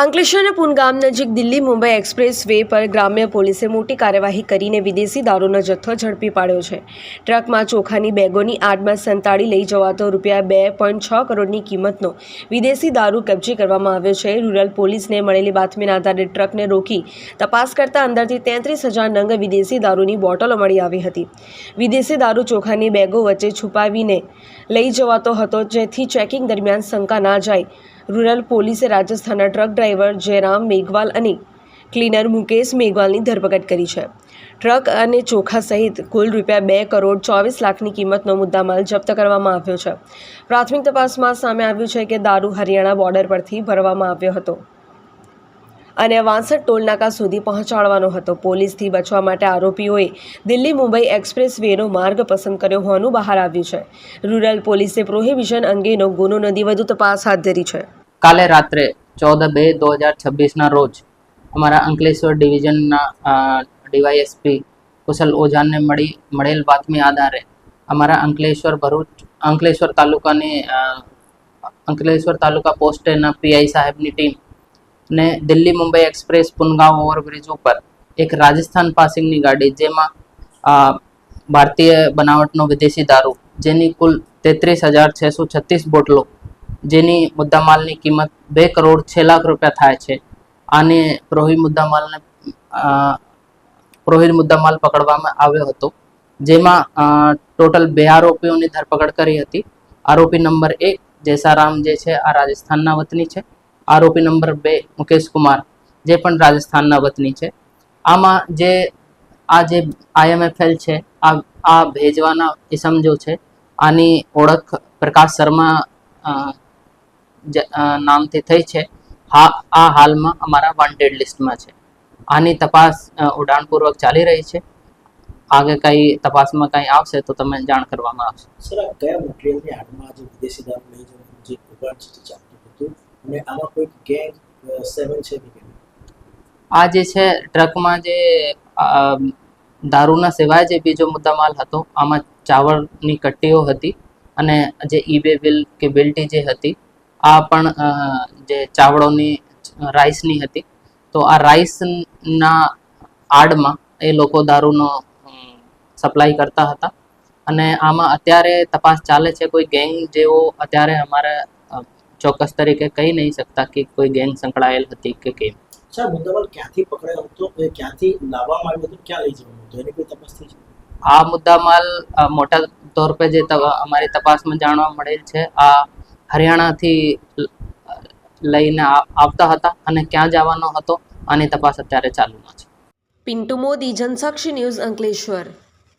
અંકલેશ્વર અને પુનગામ નજીક Delhi Mumbai express way પર ગ્રામ્ય પોલીસે મોટી કાર્યવાહી કરીને વિદેશી દારૂનો જથ્થો ઝડપી પાડ્યો છે. ટ્રકમાં ચોખાની બેગોની આડમાં સંતાડી લઈ જવાતો રૂપિયા બે પોઈન્ટ છ કરોડની કિંમતનો વિદેશી દારૂ કબજે કરવામાં આવ્યો છે. રૂરલ પોલીસને મળેલી બાતમીના આધારે ટ્રકને રોકી તપાસ કરતા અંદરથી તેત્રીસ હજાર નંગ વિદેશી દારૂની બોટલો મળી આવી હતી. વિદેશી દારૂ ચોખાની બેગો વચ્ચે છુપાવીને લઈ જવાતો હતો, જેથી ચેકિંગ દરમિયાન શંકા ના જાય. રૂરલ પોલીસે રાજસ્થાનના ટ્રક ડ્રાઈવર જયરામ મેઘવાલ અને ક્લીનર મુકેશ મેઘવાલની ધરપકડ કરી છે. ટ્રક અને ચોખા સહિત કુલ રૂપિયા બે કરોડ ચોવીસ લાખની કિંમતનો મુદ્દામાલ જપ્ત કરવામાં આવ્યો છે. પ્રાથમિક તપાસમાં સામે આવ્યું છે કે દારૂ હરિયાણા બોર્ડર પરથી ભરવામાં આવ્યો હતો. અને વાંસઠ ટોલનાકા સુધી પહોંચાડવાનો હતો. પોલીસથી બચવા માટે આરોપીઓએ દિલ્હી મુંબઈ એક્સપ્રેસ વેનો માર્ગ પસંદ કર્યો હોવાનું બહાર આવ્યું છે. રૂરલ પોલીસે પ્રોહિબિશન અંગેનો ગુનો નોંધી વધુ તપાસ હાથ ધરી છે. કાલે રાત્રે ચૌદ બે દો હજાર છવ્વીસના રોજ અમારા અંકલેશ્વર ડિવિઝનના ડીવાયએસપી કુશલ ઓઝાને મળી, મળેલ બાતમી આધારે અમારા અંકલેશ્વર ભરૂચ, અંકલેશ્વર તાલુકાની અંકલેશ્વર તાલુકા પોસ્ટેના પીઆઈ સાહેબની ટીમ ને દિલ્હી મુંબઈ એક્સપ્રેસ પુનગાંવ ઓવરબ્રિજ ઉપર એક રાજસ્થાન પાસિંગની ગાડી જેમાં ભારતીય બનાવટનો વિદેશી દારૂ જેની કુલ તેત્રીસ હજાર છસો છત્રીસ બોટલો જેની મુદ્દામાલની કિંમત બે કરોડ છ લાખ રૂપિયા થાય છે. આને પ્રોહી મુદ્દામાલને અ, પ્રોહિત મુદ્દામાલ પકડવામાં આવ્યો હતો જેમાં ટોટલ બે આરોપીઓની ધરપકડ કરી હતી. આરોપી નંબર એક જેસારામ જે છે આ રાજસ્થાનના વતની છે. આરોપી નંબર બે મુકેશ કુમાર, જે પણ રાજસ્થાનના વતની છે. આમાં જે, આ જે આઈએમએફએલ છે, આ આ ભેજવાના ઇસમ જો છે, આની ઓળખ પ્રકાશ શર્મા નામથી થઈ છે. હા, આ હાલમાં અમારા વોન્ટેડ લિસ્ટમાં છે. આની તપાસ ઉડાણપૂર્વક ચાલી રહી છે. આગળ કઈ તપાસમાં કંઈ આવશે તો તમે જાણ કરવામાં આવશે. સર કયા મટીરિયલની આડમાં જે વિદેશી દારૂ લઈ જવાનું જે ઉગાડ છે અને આમાં કોઈ ગેંગ સેવન છે કે આ જે છે, ટ્રકમાં જે દારૂના સિવાય જે બીજો મુદ્દામાલ હતો, આમાં ચાવળની કટ્ટીઓ હતી અને જે ઈબે બિલ કે બિલ્ટી જે હતી, આ પણ જે ચાવળોની, રાઈસની હતી. તો આ રાઈસના આડમાં એ લોકો દારૂનો સપ્લાય કરતા હતા. અને આમાં અત્યારે તપાસ ચાલે છે, કોઈ ગેંગ જેવો અત્યારે અમારે ચોક્કસ તરીકે કહી નહીં શકતા કે કોઈ ગેંગ સંકળાયેલ હતી કે કેમ. સર મુદ્દામાલ ક્યાંથી પકડાયો હતો એ ક્યાંથી લાવવામાં આવ્યો હતો? ક્યાં લઈ જવાનો હતો? એની કોઈ તપાસ થઈ છે? આ મુદ્દામાલ મોટા તોર पे જે અમારી તપાસમાં જાણવા મળેલ છે આ હરિયાણાથી લઈને આવતા હતા અને ક્યાં જવાનો હતો આની તપાસ અત્યારે ચાલુમાં છે. પિન્ટુ મોદી જનસાક્ષી ન્યૂઝ અંકલેશ્વર.